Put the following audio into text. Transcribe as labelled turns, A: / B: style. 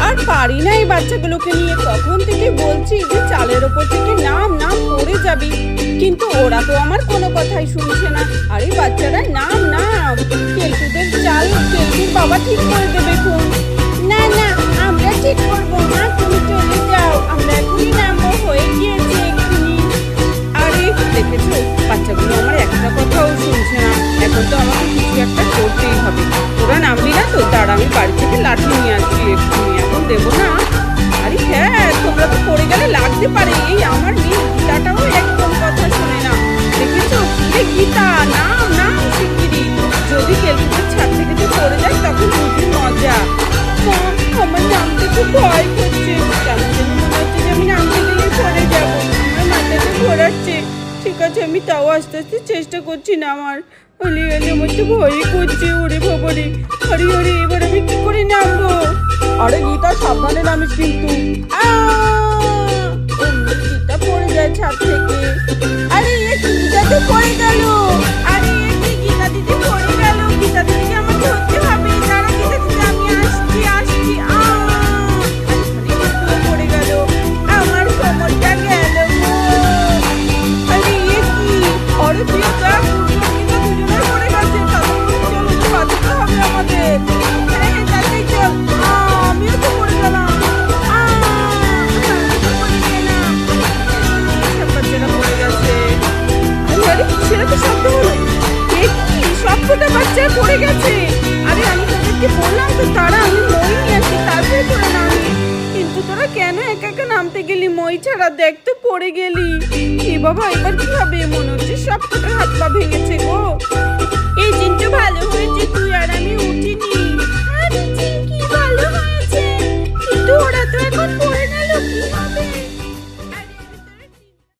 A: আর পারি না এই বাচ্চাগুলোকে নিয়ে। কখন থেকে বলছি যে চালের ওপর থেকে নাম নাম পড়ে যাবি। কিন্তু ওরা তো আমার কোনো কথাই শুনছে না। আর এই বাচ্চারা, নাম নাম। কেলকুদের চাল কেলকুর বাবা ঠিক করে দেবো না? আরে হ্যাঁ তোমরা তো পড়ে গেলে লাগতে পারে। এই আমার মেয়ে গীতাটাও একদম কথা শোনে না। দেখেছ? এই গীতা নাম নাম শিগগিরি যদি কেলকুটের ছাদ থেকে তুই পড়ে যায়, তখন বুঝবি মজা। আমার নামতে খুব ভয় করছে। কেমন যেন মনে হচ্ছে যে আমি নামতে গেলে পড়ে যাব। আমার মাথাটা ঘোরাচ্ছে। ঠিক আছে, আমি তাও আস্তে আস্তে চেষ্টা করছি না আমার। হলি গেলে আমার তো ভয়ই করছে, ওরে বাবারে। আরে আরে, এবার আমি কি করে নামবো? আরে গীতা, সাবধানে নামিস কিন্তু। গীতা পড়ে যায় ছাদ থেকে। আরে গীতা তো পড়ে গেল? পড়ে গেছে। আরে আমি তাদেরকে বললাম তো, তারা আমি মই নিয়ে আসি তারপরে নামি কিন্তু তোরা কেন একা একা নামতে গেলি? মই ছাড়া দেখ তো পড়ে গেলি। এ বাবা, এবার কি হবে? মনে হচ্ছে সব কটা হাত পা ভেঙেছে গো। এই জিনিসটা ভালো হয়েছে তুই আর আমি উঠিনি। কি ভালো হয়েছে? কিন্তু ওরা তো এখন